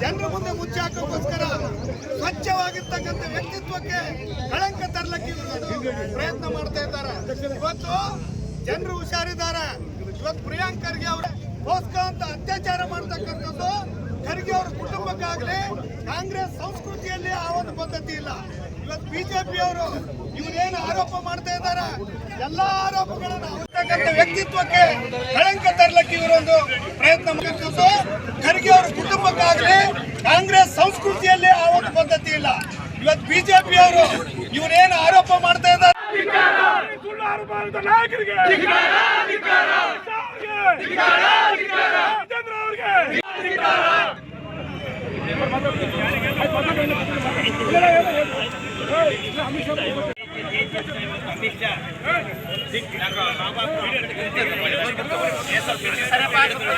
ಜನರ ಮುಂದೆ ಮುಚ್ಚಾಕೋಸ್ಕರ ಸ್ವಚ್ಛವಾಗಿರ್ತಕ್ಕಂಥ ವ್ಯಕ್ತಿತ್ವಕ್ಕೆ ಕಳಂಕ ತರಲಿಕ್ಕೆ ಪ್ರಯತ್ನ ಮಾಡ್ತಾ ಇದ್ದಾರೆ. ಇವತ್ತು ಜನರು ಹುಷಾರಿದ್ದಾರೆ. ಇವತ್ತು ಪ್ರಿಯಾಂಕ್ ಖರ್ಗೆ ಅವರ ಅಂತ ಅತ್ಯಾಚಾರ ಮಾಡ್ತಕ್ಕಂಥದ್ದು ಖರ್ಗೆ ಅವ್ರ ಕುಟುಂಬಕ್ಕಾಗಲಿ ಕಾಂಗ್ರೆಸ್ ಸಂಸ್ಕೃತಿಯಲ್ಲಿ ಆ ಒಂದು ಪದ್ಧತಿ ಇಲ್ಲ. ಇವತ್ತು ಬಿಜೆಪಿ ಅವರು ಇವರೇನು ಆರೋಪ ಮಾಡ್ತಾ ಇದ್ದಾರೆ? ಎಲ್ಲಾ ಆರೋಪಗಳನ್ನು ವ್ಯಕ್ತಿತ್ವಕ್ಕೆ ಕಳಂಕ ತರಲಿಕ್ಕೆ ಇವರೊಂದು ಪ್ರಯತ್ನ ಕುಟುಂಬಕ್ಕಾಗಲಿ ಕಾಂಗ್ರೆಸ್ ಸಂಸ್ಕೃತಿಯಲ್ಲಿ ಆ ಒಂದು ಪದ್ಧತಿ ಇಲ್ಲ ಇವತ್ತು ಬಿಜೆಪಿ ಅವರು ಇವರೇನು ಆರೋಪ ಮಾಡ್ತಾ ಇದ್ದಾರೆ ಅಮಿತ್ ಆರೋಪ